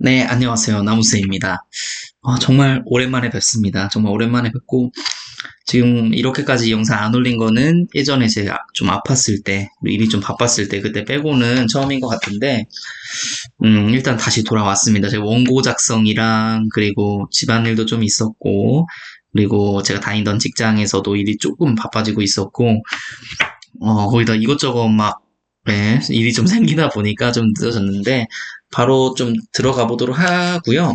네, 안녕하세요. 나무스입니다. 아, 정말 오랜만에 뵙습니다. 정말 오랜만에 뵙고, 지금 이렇게까지 영상 안 올린 거는 예전에 제가 좀 아팠을 때, 일이 좀 바빴을 때, 그때 빼고는 처음인 것 같은데, 음, 일단 다시 돌아왔습니다. 제가 원고 작성이랑, 그리고 집안일도 좀 있었고, 그리고 제가 다니던 직장에서도 일이 조금 바빠지고 있었고, 어, 거기다 이것저것 막, 네, 일이 좀 생기다 보니까 좀 늦어졌는데, 바로 좀 들어가 보도록 하고요.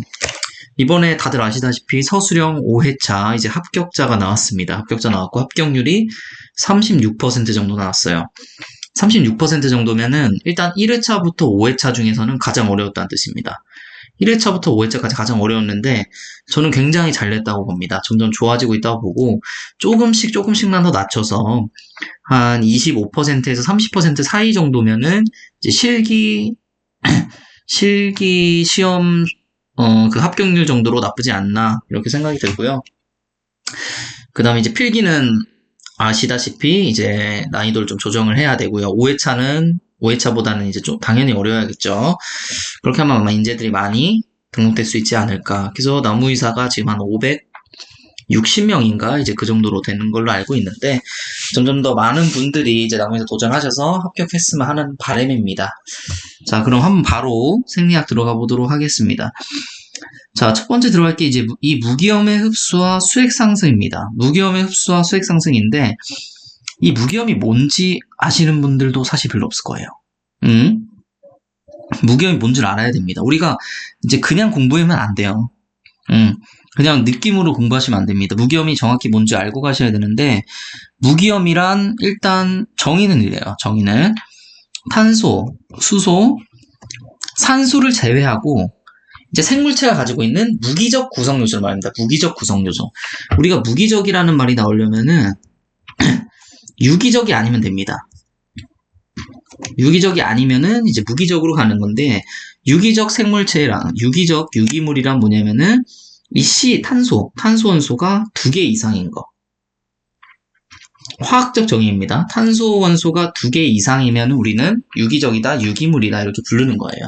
이번에 다들 아시다시피 서수령 5회차 이제 합격자가 나왔습니다. 합격자 나왔고 합격률이 36% 정도 나왔어요. 36% 정도면은 일단 1회차부터 5회차 중에서는 가장 어려웠다는 뜻입니다. 1회차부터 5회차까지 가장 어려웠는데 저는 굉장히 잘 냈다고 봅니다. 점점 좋아지고 있다고 보고 조금씩 조금씩만 더 낮춰서 한 25%에서 30% 사이 정도면은 실기 실기 시험 어, 그 합격률 정도로 나쁘지 않나 이렇게 생각이 들고요. 그 다음에 이제 필기는 아시다시피 이제 난이도를 좀 조정을 해야 되고요. 5회차는 5회차보다는 이제 좀 당연히 어려워야겠죠. 그렇게 하면 아마 인재들이 많이 등록될 수 있지 않을까. 그래서 나무의사가 지금 한 560명인가 이제 그 정도로 되는 걸로 알고 있는데 점점 더 많은 분들이 이제 나무의사 도전하셔서 합격했으면 하는 바람입니다. 자, 그럼 한번 바로 생리학 들어가 보도록 하겠습니다. 자, 첫 번째 들어갈 게 이제 이 무기염의 흡수와 수액 상승입니다. 무기염의 흡수와 수액 상승인데 이 무기염이 뭔지 아시는 분들도 사실 별로 없을 거예요. 음? 무기염이 뭔지를 알아야 됩니다. 우리가 이제 그냥 공부하면 안 돼요. 음, 그냥 느낌으로 공부하시면 안 됩니다. 무기염이 정확히 뭔지 알고 가셔야 되는데 무기염이란 일단 정의는 이래요. 정의는 탄소, 수소, 산소를 제외하고 이제 생물체가 가지고 있는 무기적 구성 요소를 말합니다. 무기적 구성 요소. 우리가 무기적이라는 말이 나오려면은 유기적이 아니면 됩니다. 유기적이 아니면은 이제 무기적으로 가는 건데 유기적 생물체랑 유기적 유기물이란 뭐냐면은 이 C 탄소, 탄소 원소가 두 개 이상인 거. 화학적 정의입니다. 탄소 원소가 두 개 이상이면 우리는 유기적이다, 유기물이다 이렇게 부르는 거예요.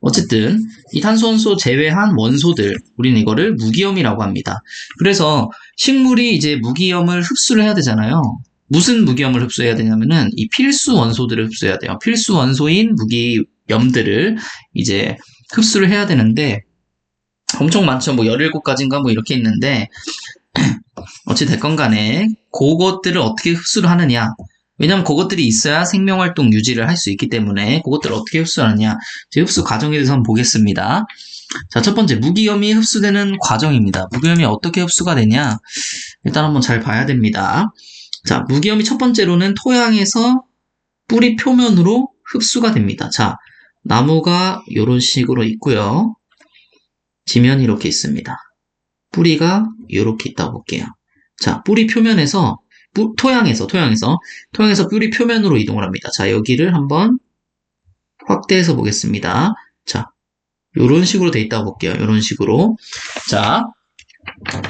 어쨌든 이 탄소 원소 제외한 원소들 우리는 이거를 무기염이라고 합니다. 그래서 식물이 이제 무기염을 흡수를 해야 되잖아요. 무슨 무기염을 흡수해야 되냐면은 이 필수 원소들을 흡수해야 돼요. 필수 원소인 무기염들을 이제 흡수를 해야 되는데 엄청 많죠. 뭐 17가지인가 뭐 이렇게 있는데 어찌 됐건 간에 그것들을 어떻게 흡수를 하느냐. 왜냐면 그것들이 있어야 생명활동 유지를 할 수 있기 때문에 그것들을 어떻게 흡수하느냐. 제 흡수 과정에 대해서 한번 보겠습니다. 자 첫 번째 무기염이 흡수되는 과정입니다. 무기염이 어떻게 흡수가 되냐? 일단 한번 잘 봐야 됩니다 자 무기염이 첫 번째로는 토양에서 뿌리 표면으로 흡수가 됩니다 자 나무가 이런 식으로 있고요 지면이 이렇게 있습니다 뿌리가 이렇게 있다고 볼게요. 자, 뿌리 표면에서 뿌, 토양에서 토양에서 토양에서 뿌리 표면으로 이동을 합니다. 자, 여기를 한번 확대해서 보겠습니다. 자, 이런 식으로 돼 있다고 볼게요. 이런 식으로. 자,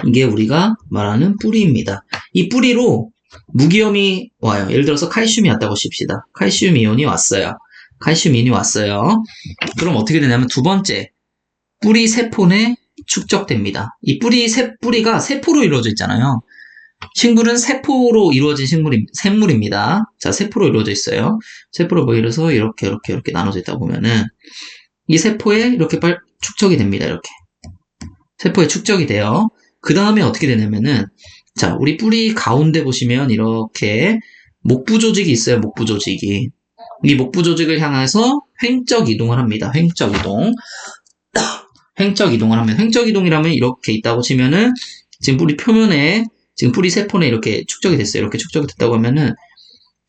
이게 우리가 말하는 뿌리입니다. 이 뿌리로 무기염이 와요. 예를 들어서 칼슘이 왔다고 칩시다. 칼슘 이온이 왔어요. 칼슘 이온이 왔어요. 그럼 어떻게 되냐면 두 번째 뿌리 세포 내 축적됩니다. 이 뿌리, 세, 뿌리가 세포로 이루어져 있잖아요. 식물은 세포로 이루어진 식물이, 생물입니다. 자, 세포로 이루어져 있어요. 세포로 보이려서 이렇게, 이렇게, 이렇게 나눠져 있다 보면은, 이 세포에 이렇게 빨, 축적이 됩니다. 이렇게. 세포에 축적이 돼요. 그 다음에 어떻게 되냐면은, 자, 우리 뿌리 가운데 보시면 이렇게 목부 조직이 있어요. 목부 조직이. 이 목부 조직을 향해서 횡적 이동을 합니다. 횡적 이동. 횡적 이동을 하면 횡적 이동이라면 이렇게 있다고 치면은 지금 뿌리 표면에 지금 뿌리 세포에 이렇게 축적이 됐어요. 이렇게 축적이 됐다고 하면은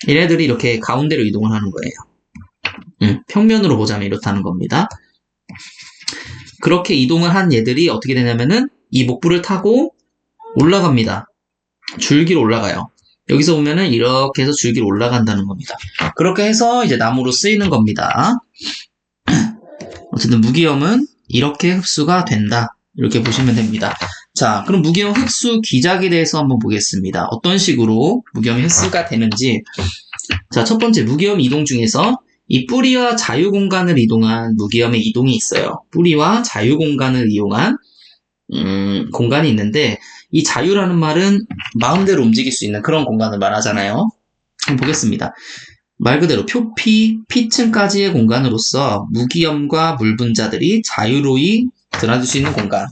얘네들이 이렇게 가운데로 이동을 하는 거예요. 음, 평면으로 보자면 이렇다는 겁니다. 그렇게 이동을 한 얘들이 어떻게 되냐면은 이 목부를 타고 올라갑니다. 줄기로 올라가요. 여기서 보면은 이렇게 해서 줄기로 올라간다는 겁니다. 그렇게 해서 이제 나무로 쓰이는 겁니다. 어쨌든 무기염은 이렇게 흡수가 된다. 이렇게 보시면 됩니다. 자, 그럼 무기염 흡수 기작에 대해서 한번 보겠습니다. 어떤 식으로 무기염이 흡수가 되는지. 자, 첫 번째 무기염 이동 중에서 이 뿌리와 자유 공간을 이동한 무기염의 이동이 있어요. 뿌리와 자유 공간을 이용한 음, 공간이 있는데 이 자유라는 말은 마음대로 움직일 수 있는 그런 공간을 말하잖아요. 한번 보겠습니다. 말 그대로 표피, 피층까지의 공간으로서 무기염과 물분자들이 자유로이 드나들 수 있는 공간.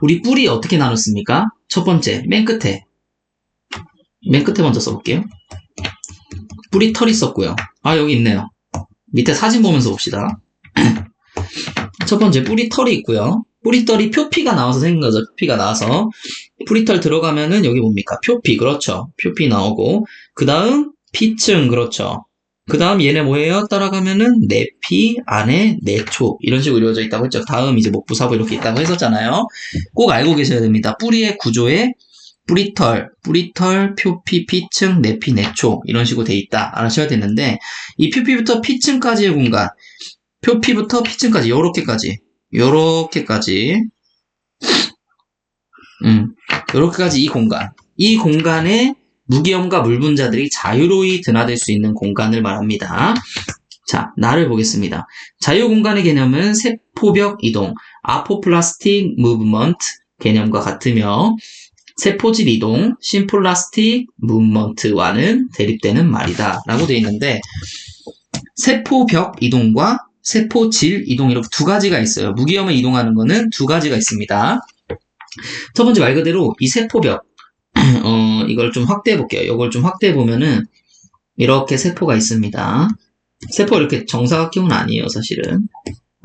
우리 뿌리 어떻게 나눴습니까? 첫 번째, 맨 끝에. 맨 끝에 먼저 써볼게요. 뿌리 털이 있었고요. 아, 여기 있네요. 밑에 사진 보면서 봅시다. 첫 번째, 뿌리 털이 있고요. 뿌리털이 표피가 나와서 생긴 거죠. 표피가 나와서. 뿌리털 들어가면은 여기 뭡니까? 표피, 그렇죠. 표피 나오고. 그 다음, 피층, 그렇죠. 그 다음 얘네 뭐예요? 따라가면은 내피, 안에, 내초 이런 식으로 이루어져 있다고 했죠. 다음 이제 목부 사부 이렇게 있다고 했었잖아요. 꼭 알고 계셔야 됩니다. 뿌리의 구조에 뿌리털, 뿌리털, 표피, 피층, 내피, 내초 이런 식으로 돼 있다 알아셔야 되는데 이 표피부터 피층까지의 공간, 표피부터 피층까지 요렇게까지, 요렇게까지, 음, 요렇게까지 이 공간, 이 공간에 무기염과 물분자들이 자유로이 드나들 수 있는 공간을 말합니다. 자, 나를 보겠습니다. 자유 공간의 개념은 세포벽 이동, 아포플라스틱 무브먼트 개념과 같으며 세포질 이동, 심플라스틱 무브먼트와는 대립되는 말이다. 라고 되어 있는데 세포벽 이동과 세포 질 이동 이렇게 두 가지가 있어요. 무기염을 이동하는 거는 두 가지가 있습니다. 첫 번째 말 그대로 이 세포벽 어, 이걸 좀 확대해 볼게요. 이걸 좀 확대해 보면은 이렇게 세포가 있습니다. 세포 이렇게 정사각형은 아니에요, 사실은.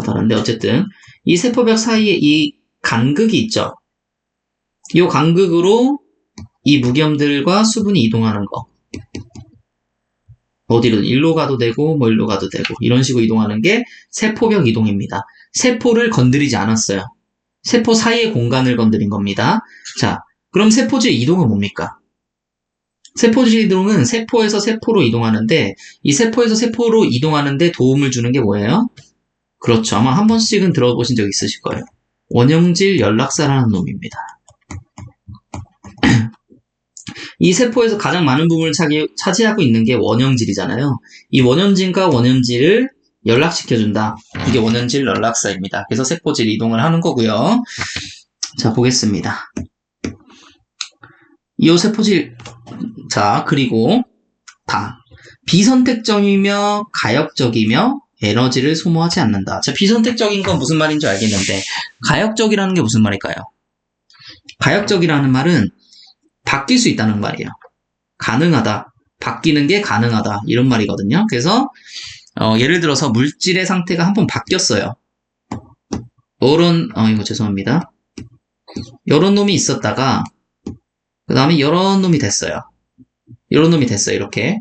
다른데 어쨌든 이 세포벽 사이에 이 간극이 있죠. 이 간극으로 이 무기염들과 수분이 이동하는 거. 어디로든 일로 가도 되고 뭐 일로 가도 되고 이런 식으로 이동하는 게 세포벽 이동입니다. 세포를 건드리지 않았어요. 세포 사이의 공간을 건드린 겁니다. 자, 그럼 세포질 이동은 뭡니까? 세포질 이동은 세포에서 세포로 이동하는데 이 세포에서 세포로 이동하는데 도움을 주는 게 뭐예요? 그렇죠. 아마 한 번씩은 들어보신 적 있으실 거예요. 원형질 연락사라는 놈입니다. 이 세포에서 가장 많은 부분을 차기, 차지하고 있는 게 원형질이잖아요. 이 원형질과 원형질을 연락시켜준다. 이게 원형질 연락사입니다. 그래서 세포질 이동을 하는 거고요. 자, 보겠습니다. 이 세포질 자 그리고 다 비선택적이며 가역적이며 에너지를 소모하지 않는다. 자 비선택적인 건 무슨 말인지 알겠는데 가역적이라는 게 무슨 말일까요? 가역적이라는 말은 바뀔 수 있다는 말이에요. 가능하다. 바뀌는 게 가능하다. 이런 말이거든요. 그래서 어, 예를 들어서 물질의 상태가 한번 바뀌었어요. 이런 어 이거 죄송합니다. 이런 놈이 있었다가 그 다음에 이런 놈이 됐어요. 이런 놈이 됐어요. 이렇게.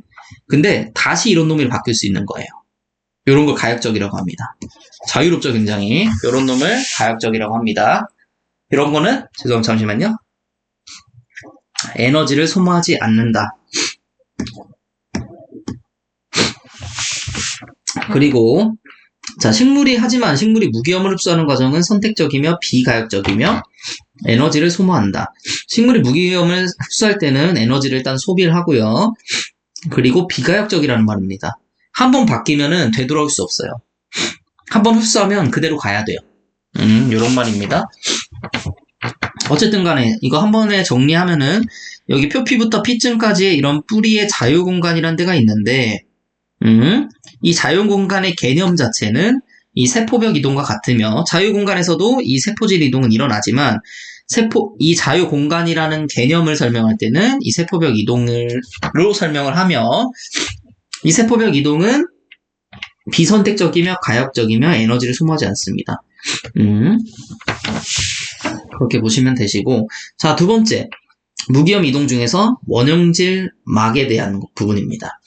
근데 다시 이런 놈이 바뀔 수 있는 거예요. 이런 걸 가역적이라고 합니다. 자유롭죠, 굉장히. 이런 놈을 가역적이라고 합니다. 이런 거는 죄송 잠시만요. 에너지를 소모하지 않는다. 그리고 자 식물이 하지만 식물이 무기염을 흡수하는 과정은 선택적이며 비가역적이며 에너지를 소모한다. 식물이 무기염을 흡수할 때는 에너지를 일단 소비를 하고요. 그리고 비가역적이라는 말입니다. 한 번 바뀌면은 되돌아올 수 없어요. 한 번 흡수하면 그대로 가야 돼요. 음, 요런 말입니다. 어쨌든 간에 이거 한 번에 정리하면은 여기 표피부터 피층까지의 이런 뿌리의 자유 공간이란 데가 있는데 음, 이 자유 공간의 개념 자체는 이 세포벽 이동과 같으며 자유 공간에서도 이 세포질 이동은 일어나지만 세포 이 자유 공간이라는 개념을 설명할 때는 이 세포벽 이동으로 설명을 하며 이 세포벽 이동은 비선택적이며 가역적이며 에너지를 소모하지 않습니다. 음, 그렇게 보시면 되시고 자 두 번째 무기염 이동 중에서 원형질 막에 대한 부분입니다.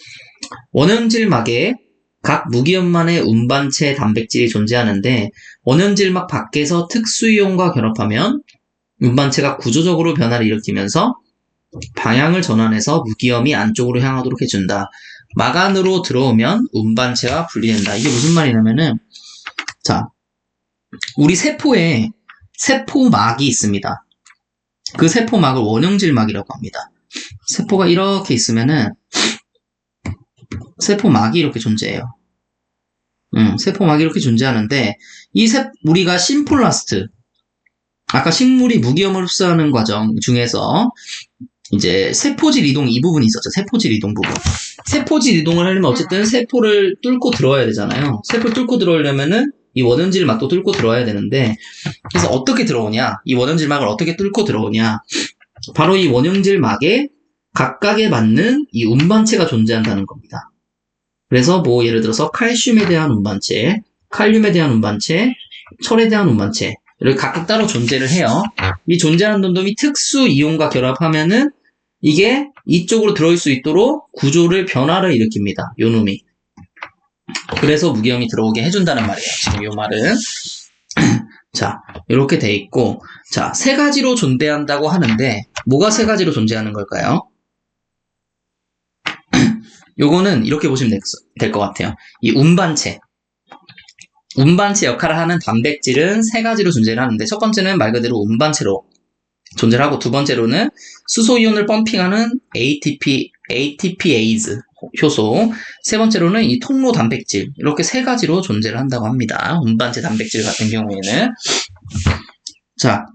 원형질 막에 각 무기염만의 운반체 단백질이 존재하는데 원형질 막 밖에서 특수이온과 결합하면 운반체가 구조적으로 변화를 일으키면서 방향을 전환해서 무기염이 안쪽으로 향하도록 해준다. 막 안으로 들어오면 운반체가 분리된다. 이게 무슨 말이냐면은 자 우리 세포에 세포막이 있습니다. 그 세포막을 원형질막이라고 합니다. 세포가 이렇게 있으면은 세포막이 이렇게 존재해요. 음, 세포막이 이렇게 존재하는데 이 세, 우리가 심플라스트 아까 식물이 무기염을 흡수하는 과정 중에서 이제 세포질 이동 이 부분이 있었죠. 세포질 이동 부분. 세포질 이동을 하려면 어쨌든 세포를 뚫고 들어와야 되잖아요. 세포를 뚫고 들어오려면은 이 원형질 막도 뚫고 들어와야 되는데 그래서 어떻게 들어오냐? 이 원형질 막을 어떻게 뚫고 들어오냐? 바로 이 원형질 막에 각각에 맞는 이 운반체가 존재한다는 겁니다. 그래서 뭐 예를 들어서 칼슘에 대한 운반체, 칼륨에 대한 운반체, 철에 대한 운반체 이렇게 각각 따로 존재를 해요. 이 존재하는 놈놈이 특수 이온과 결합하면은 이게 이쪽으로 들어올 수 있도록 구조를 변화를 일으킵니다. 요 놈이. 그래서 무기염이 들어오게 해준다는 말이에요. 지금 요 말은. 자, 이렇게 돼 있고, 자, 세 가지로 존재한다고 하는데, 뭐가 세 가지로 존재하는 걸까요? 요거는 이렇게 보시면 될 것 같아요. 이 운반체. 운반체 역할을 하는 단백질은 세 가지로 존재를 하는데, 첫 번째는 말 그대로 운반체로 존재를 하고, 두 번째로는 수소이온을 펌핑하는 ATP, ATPase 효소, 세 번째로는 이 통로 단백질, 이렇게 세 가지로 존재를 한다고 합니다. 운반체 단백질 같은 경우에는. 자,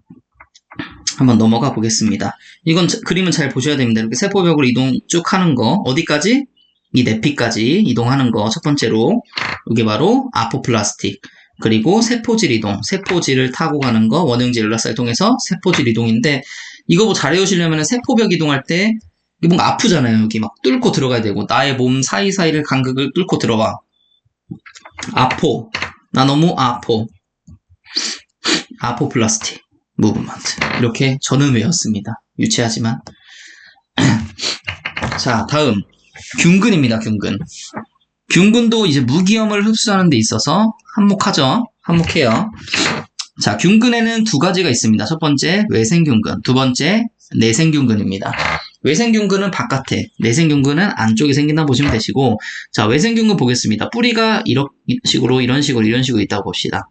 한번 넘어가 보겠습니다. 이건 자- 그림은 잘 보셔야 됩니다. 이렇게 세포벽으로 이동 쭉 하는 거, 어디까지? 이 내피까지 이동하는 거, 첫 번째로. 이게 바로 아포플라스틱. 그리고 세포질 이동, 세포질을 타고 가는 거, 원형질 연락사를 통해서 세포질 이동인데, 이거 뭐잘 외우시려면 세포벽 이동할 때, 뭔가 아프잖아요. 여기 막 뚫고 들어가야 되고, 나의 몸 사이사이를 간극을 뚫고 들어와. 아포. 나 너무 아포. 아포플라스틱. 무브먼트. 이렇게 저는 외웠습니다. 유치하지만. 자, 다음. 균근입니다, 균근. 균근도 이제 무기염을 흡수하는 데 있어서 한몫하죠. 한몫해요. 자, 균근에는 두 가지가 있습니다. 첫 번째, 외생균근. 두 번째, 내생균근입니다. 외생균근은 바깥에, 내생균근은 안쪽에 생긴다 보시면 되시고, 자, 외생균근 보겠습니다. 뿌리가 이런 식으로, 이런 식으로, 이런 식으로 있다고 봅시다.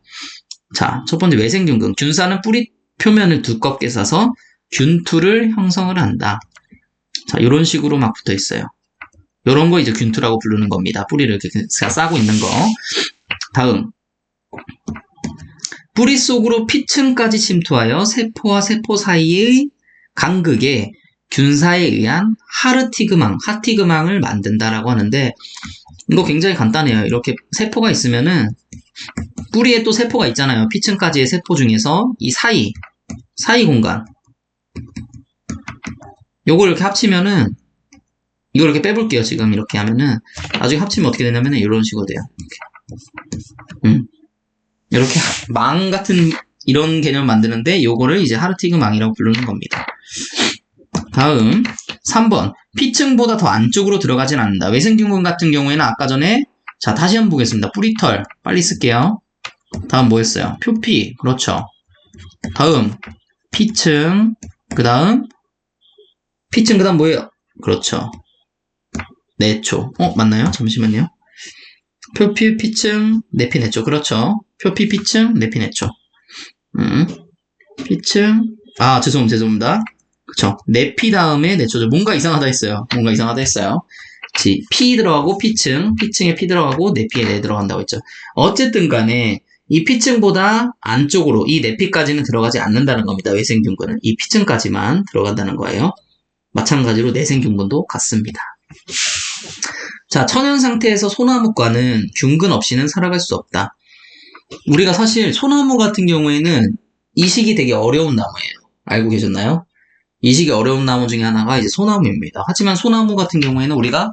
자, 첫 번째 외생균근. 균사는 뿌리 표면을 두껍게 싸서 균투를 형성을 한다. 자, 이런 식으로 막 붙어 있어요. 이런 거 이제 균투라고 부르는 겁니다. 뿌리를 이렇게 싸고 있는 거. 다음. 뿌리 속으로 피층까지 침투하여 세포와 세포 사이의 간극에 균사에 의한 하르티그망, 하티그망을 만든다라고 하는데, 이거 굉장히 간단해요. 이렇게 세포가 있으면은, 뿌리에 또 세포가 있잖아요. 피층까지의 세포 중에서 이 사이, 사이 공간. 요걸 이렇게 합치면은, 이걸 이렇게 빼볼게요. 지금 이렇게 하면은, 나중에 합치면 어떻게 되냐면은, 이런 식으로 돼요. 이렇게. 음. 이렇게 망 같은 이런 개념 만드는데, 요거를 이제 하르티그 망이라고 부르는 겁니다. 다음 3번 피층보다 더 안쪽으로 들어가진 않는다. 외생균근 같은 경우에는 아까 전에 자 다시 한번 보겠습니다. 뿌리털 빨리 쓸게요. 다음 뭐였어요? 표피 그렇죠. 다음 피층 그 다음 피층 그 다음 뭐예요? 그렇죠. 내초 어 맞나요? 잠시만요. 표피 피층 내피 내초 그렇죠. 표피 피층 내피 내초 음 피층 아 죄송 죄송합니다. 그쵸. 내피 다음에 내초죠. 뭔가 이상하다 했어요. 뭔가 이상하다 했어요. 지, P 들어가고 P층, P층에 P 들어가고 내피에 내 들어간다고 했죠. 어쨌든 간에 이 P층보다 안쪽으로 이 내피까지는 들어가지 않는다는 겁니다. 외생균근은. 이 P층까지만 들어간다는 거예요. 마찬가지로 내생균근도 같습니다. 자, 천연 상태에서 소나무과는 균근 없이는 살아갈 수 없다. 우리가 사실 소나무 같은 경우에는 이식이 되게 어려운 나무예요. 알고 계셨나요? 이식이 어려운 나무 중에 하나가 이제 소나무입니다. 하지만 소나무 같은 경우에는 우리가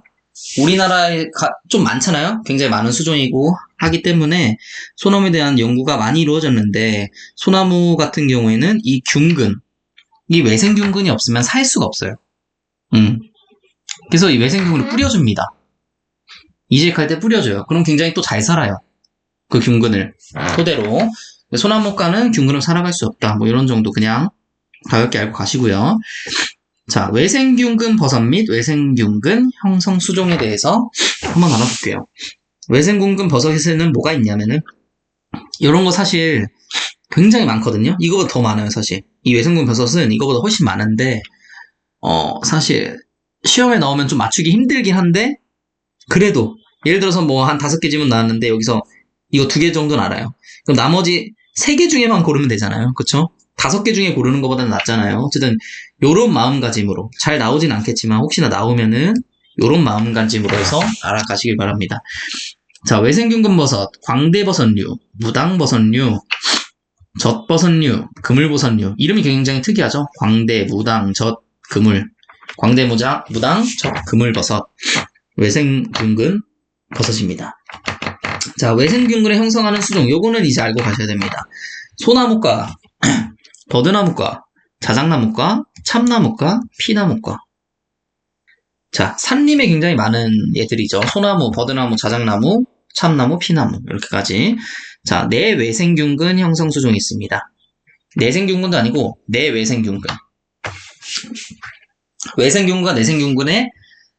우리나라에 가- 좀 많잖아요? 굉장히 많은 수종이고 하기 때문에 소나무에 대한 연구가 많이 이루어졌는데 소나무 같은 경우에는 이 균근, 이 외생균근이 없으면 살 수가 없어요. 음. 그래서 이 외생균근을 뿌려줍니다. 이식할 때 뿌려줘요. 그럼 굉장히 또 잘 살아요. 그 균근을 토대로. 소나무과는 균근을 살아갈 수 없다. 뭐 이런 정도 그냥 가볍게 알고 가시고요. 자, 외생균근 버섯 및 외생균근 형성 수종에 대해서 한번 나눠볼게요. 외생균근 버섯에는 뭐가 있냐면은 이런 거 사실 굉장히 많거든요. 이거보다 더 많아요, 사실. 이 외생균 버섯은 이거보다 훨씬 많은데 어, 사실 시험에 나오면 좀 맞추기 힘들긴 한데 그래도 예를 들어서 뭐 한 다섯 개 지문 나왔는데 여기서 이거 두 개 정도는 알아요. 그럼 나머지 세 개 중에만 고르면 되잖아요. 그쵸? 다섯 개 중에 고르는 것보다는 낫잖아요. 어쨌든 요런 마음가짐으로 잘 나오진 않겠지만 혹시나 나오면은 요런 마음가짐으로 해서 알아가시길 바랍니다. 자, 외생균근버섯, 광대버섯류, 무당버섯류, 젖버섯류, 그물버섯류 이름이 굉장히 특이하죠. 광대, 무당, 젖, 그물 광대, 무장, 무당, 젖, 그물버섯 외생균근 버섯입니다. 자, 외생균근을 형성하는 수종 요거는 이제 알고 가셔야 됩니다. 소나무과, 버드나무과, 자작나무과, 참나무과, 피나무과. 자, 산림에 굉장히 많은 얘들이죠. 소나무, 버드나무, 자작나무, 참나무, 피나무 이렇게까지. 자, 내외생균근 형성 수종이 있습니다. 내생균근도 아니고 내외생균근. 외생균근과 내생균근의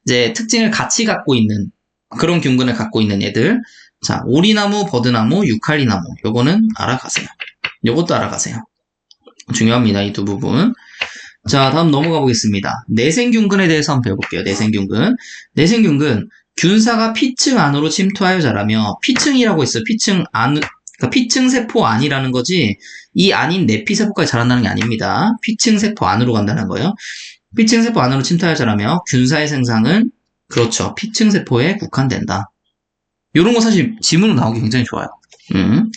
이제 특징을 같이 갖고 있는 그런 균근을 갖고 있는 애들. 자, 오리나무, 버드나무, 유칼리나무. 요거는 알아가세요. 요것도 알아가세요. 중요합니다. 이 두 부분. 자, 다음 넘어가 보겠습니다. 내생균근에 대해서 한번 배워볼게요. 내생균근. 내생균근, 균사가 피층 안으로 침투하여 자라며, 피층이라고 있어요. 피층 안, 그러니까 피층 세포 안이라는 거지, 이 안인 내피 세포까지 자란다는 게 아닙니다. 피층 세포 안으로 간다는 거예요. 피층 세포 안으로 침투하여 자라며, 균사의 생상은, 그렇죠. 피층 세포에 국한된다. 이런 거 사실 지문으로 나오기 굉장히 좋아요. 음.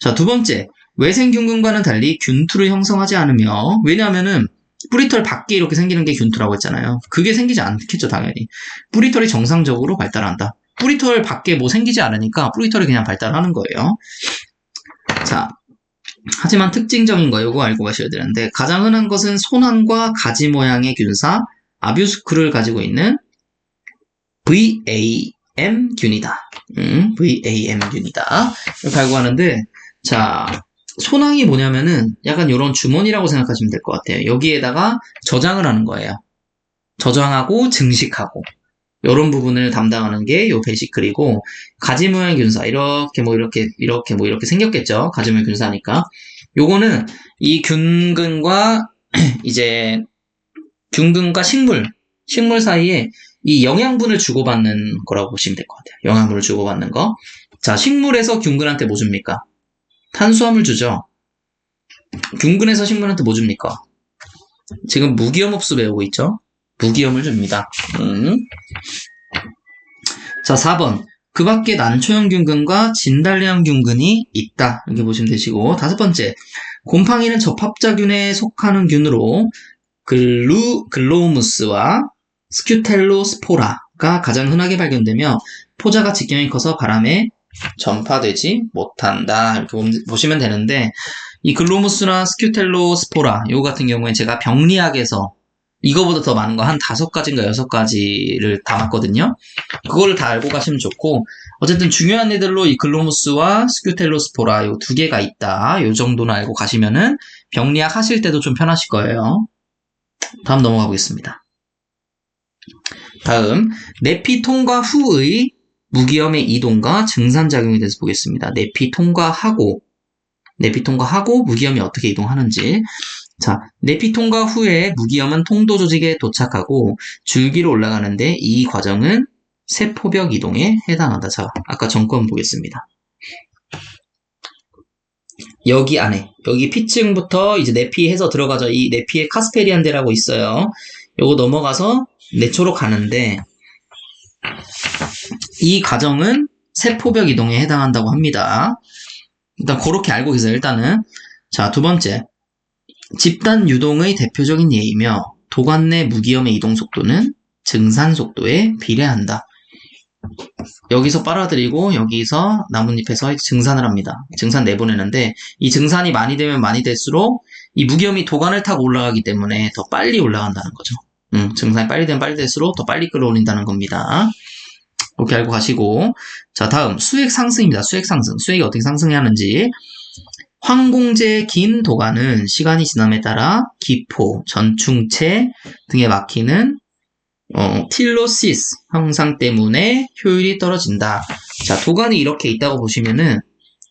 자, 두 번째. 외생균근과는 달리 균투를 형성하지 않으며, 왜냐하면은, 뿌리털 밖에 이렇게 생기는 게 균투라고 했잖아요. 그게 생기지 않겠죠, 당연히. 뿌리털이 정상적으로 발달한다. 뿌리털 밖에 뭐 생기지 않으니까 뿌리털이 그냥 발달하는 거예요. 자, 하지만 특징적인 거 이거 알고 가셔야 되는데 가장 흔한 것은 손안과 가지 모양의 균사 아뷰스크를 가지고 있는 VAM균이다. 음, VAM균이다. 이렇게 알고 하는데 자 소낭이 뭐냐면은 약간 이런 주머니라고 생각하시면 될 것 같아요. 여기에다가 저장을 하는 거예요. 저장하고 증식하고 이런 부분을 담당하는 게요 베시클이고 가지 모양 균사 이렇게 뭐 이렇게 이렇게 뭐 이렇게 생겼겠죠. 가지 모양 균사니까 요거는 이 균근과 이제 균근과 식물 식물 사이에 이 영양분을 주고받는 거라고 보시면 될 것 같아요. 영양분을 주고받는 거. 자, 식물에서 균근한테 뭐 줍니까? 탄수화물 주죠. 균근에서 식물한테 뭐 줍니까? 지금 무기염 흡수 배우고 있죠? 무기염을 줍니다. 음. 자, 4번. 그 밖에 난초형 균근과 진달래형 균근이 있다. 이렇게 보시면 되시고. 다섯 번째. 곰팡이는 접합자균에 속하는 균으로 글루, 글로우무스와 스큐텔로스포라가 가장 흔하게 발견되며 포자가 직경이 커서 바람에 전파되지 못한다. 이렇게 보시면 되는데 이 글로무스나 스큐텔로스포라 요 같은 경우에 제가 병리학에서 이거보다 더 많은 거 한 다섯 가지인가 여섯 가지를 담았거든요. 그거를 다 알고 가시면 좋고 어쨌든 중요한 애들로 이 글로무스와 스큐텔로스포라 요두 개가 있다. 요 정도는 알고 가시면은 병리학 하실 때도 좀 편하실 거예요. 다음 넘어가 보겠습니다. 다음 내피 통과 후의 무기염의 이동과 증산작용에 대해서 보겠습니다. 내피 통과하고 내피 통과하고 무기염이 어떻게 이동하는지 자, 내피 통과 후에 무기염은 통도 조직에 도착하고 줄기로 올라가는데 이 과정은 세포벽 이동에 해당한다. 자, 아까 정권 보겠습니다. 여기 안에, 여기 피층부터 이제 내피해서 들어가죠. 이 내피에 카스페리안데라고 있어요. 요거 넘어가서 내초로 가는데 이 과정은 세포벽 이동에 해당한다고 합니다. 일단 그렇게 알고 계세요. 일단은 자, 두 번째. 집단 유동의 대표적인 예이며 도관 내 무기염의 이동 속도는 증산 속도에 비례한다. 여기서 빨아들이고 여기서 나뭇잎에서 증산을 합니다. 증산 내보내는데 이 증산이 많이 되면 많이 될수록 이 무기염이 도관을 타고 올라가기 때문에 더 빨리 올라간다는 거죠. 음, 증산이 빨리 되면 빨리 될수록 더 빨리 끌어올린다는 겁니다. 이렇게 알고 가시고 자 다음 수액 상승입니다. 수액 상승. 수액이 어떻게 상승하는지 황공제의 긴 도관은 시간이 지남에 따라 기포, 전충체 등에 막히는 어, 틸로시스 형상 때문에 효율이 떨어진다. 자, 도관이 이렇게 있다고 보시면은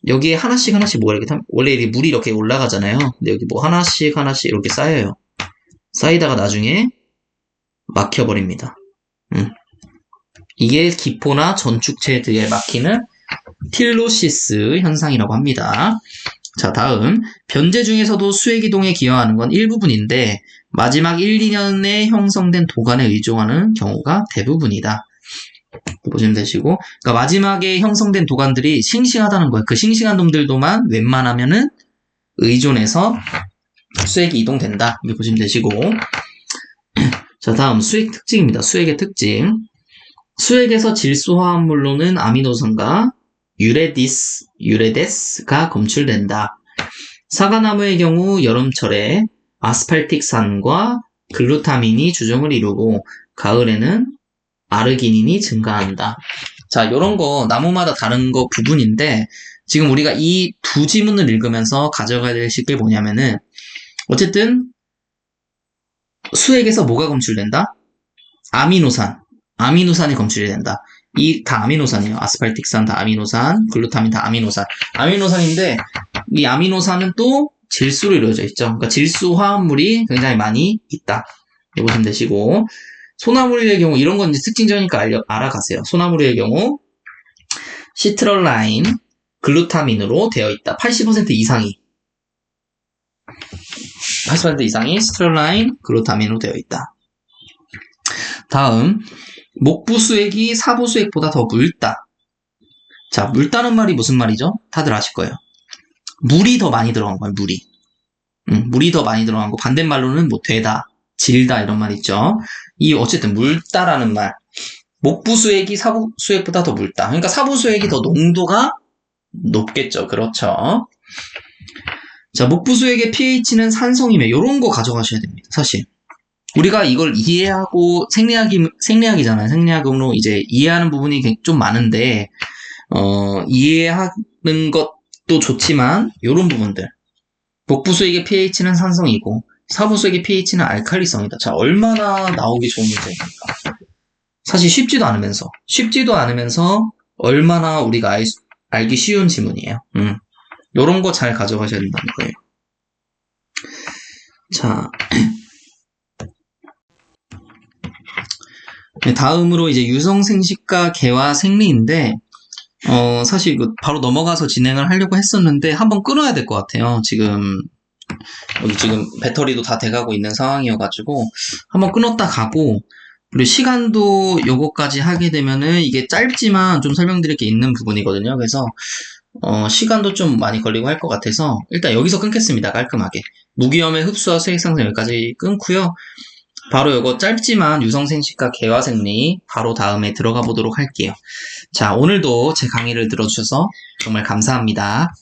여기에 하나씩 하나씩 뭐가 이렇게 원래 이렇게 물이 이렇게 올라가잖아요. 근데 여기 뭐 하나씩 하나씩 이렇게 쌓여요. 쌓이다가 나중에 막혀버립니다. 음. 이게 기포나 전축체들에 막히는 틸로시스 현상이라고 합니다. 자, 다음. 변제 중에서도 수액 이동에 기여하는 건 일부분인데, 마지막 1, 2년에 형성된 도관에 의존하는 경우가 대부분이다. 보시면 되시고, 그러니까 마지막에 형성된 도관들이 싱싱하다는 거예요. 그 싱싱한 놈들도만 웬만하면은 의존해서 수액이 이동된다. 이렇게 보시면 되시고, 자, 다음 수액 특징입니다. 수액의 특징. 수액에서 질소 화합물로는 아미노산과 유레디스, 유레데스가 검출된다. 사과나무의 경우 여름철에 아스팔틱산과 글루타민이 주종을 이루고 가을에는 아르기닌이 증가한다. 자, 이런 거 나무마다 다른 거 부분인데 지금 우리가 이 두 지문을 읽으면서 가져가야 될 식이 뭐냐면은 어쨌든 수액에서 뭐가 검출된다? 아미노산. 아미노산이 검출이 된다. 이 다 아미노산이에요. 아스팔틱산 다 아미노산, 글루타민 다 아미노산. 아미노산인데 이 아미노산은 또 질소로 이루어져 있죠. 그러니까 질소 화합물이 굉장히 많이 있다. 이거 보시면 되시고 소나무류의 경우 이런 건 이제 특징적이니까 알려, 알아가세요. 소나무류의 경우 시트럴라인, 글루타민으로 되어 있다. 80% 이상이 80% 이상이 시트럴라인, 글루타민으로 되어 있다. 다음 목부 수액이 사부 수액보다 더 묽다. 자, 묽다는 말이 무슨 말이죠? 다들 아실 거예요. 물이 더 많이 들어간 거예요, 물이. 음, 물이 더 많이 들어간 거. 반대말로는 뭐 되다, 질다 이런 말 있죠. 이 어쨌든 묽다라는 말. 목부 수액이 사부 수액보다 더 묽다. 그러니까 사부 수액이 더 농도가 높겠죠. 그렇죠. 자, 목부 수액의 pH는 산성이며 이런 거 가져가셔야 됩니다. 사실. 우리가 이걸 이해하고 생리학이 생리학이잖아요. 생리학으로 이제 이해하는 부분이 좀 많은데 어, 이해하는 것도 좋지만 이런 부분들 복부수액의 pH는 산성이고 사부수액의 pH는 알칼리성이다. 자 얼마나 나오기 좋은 문제입니까? 사실 쉽지도 않으면서 쉽지도 않으면서 얼마나 우리가 알, 알기 쉬운 지문이에요. 음. 이런 거 잘 가져가셔야 된다는 거예요. 자, 다음으로 이제 유성 생식과 개화 생리인데, 어, 사실 이거 바로 넘어가서 진행을 하려고 했었는데, 한번 끊어야 될 것 같아요. 지금, 여기 지금 배터리도 다 돼가고 있는 상황이어가지고, 한번 끊었다 가고, 그리고 시간도 요거까지 하게 되면은 이게 짧지만 좀 설명드릴 게 있는 부분이거든요. 그래서, 어, 시간도 좀 많이 걸리고 할 것 같아서, 일단 여기서 끊겠습니다. 깔끔하게. 무기염의 흡수와 수액상승 여기까지 끊고요. 바로 이거 짧지만 유성생식과 개화생리 바로 다음에 들어가 보도록 할게요. 자, 오늘도 제 강의를 들어주셔서 정말 감사합니다.